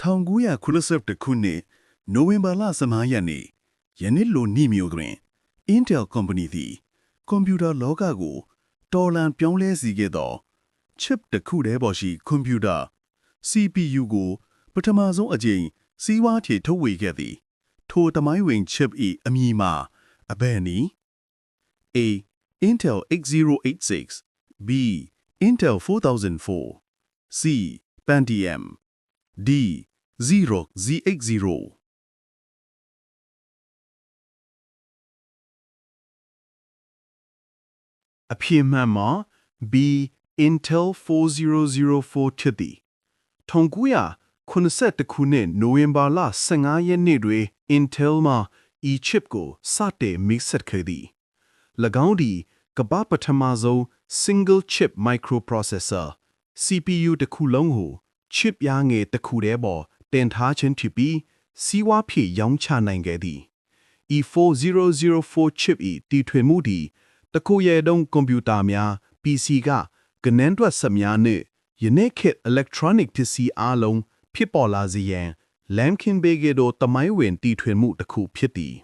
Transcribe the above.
1982ခုနှစ်နိုဝင်ဘာလ15ရက်နေ့ယနေ့လိုနေ့မျိုးတွင် Intel Company သည်ကွန်ပျူတာလောကကို တော်လန်ပြောင်းလဲစေခဲ့သော chip တစ်ခုတည်းပေါ်ရှိကွန်ပျူတာ CPU ကို ပထမဆုံးအကြိမ်စီးပွားထေထုတ်ဝေခဲ့သည် ထိုတမိုင်းဝင် chip ၏အမည်မှာအဘယ်နည်း A Intel 8086 B Intel 4004 C Pentium D Xerox Z80 အဖြေမှန်မှာ B Intel 4004ဖြစ်သည်1982ခုနှစ်နိုဝင်ဘာလ15ရက်နေ့တွင် Intel မှ e chip ကိုစတင်မိတ်ဆက်ခဲ့သည်၎င်းသည်ကမ္ဘာပထမဆုံး single chip microprocessor CPU တစ်ခုလုံးကို chip ရငယ်တစ်ခုတည်းပေါ် တင်ထားခြင်းဖြစ်ပြီးစီးပွားဖြစ်ရောင်းချနိုင်ခဲ့သည် E4004 chip ၏တည်ထွင်မှုသည်တကူရဲတုံးကွန်ပျူတာများ PC ကကနန်းတွက်ဆက်များနှင့်ယနေ့ခေတ် electronic ပစ္စည်းအလုံးဖြစ်ပေါ်လာစေရန် Lamkin Bege တို့တမိုင်းဝင်တည်ထွင်မှုတစ်ခုဖြစ်သည်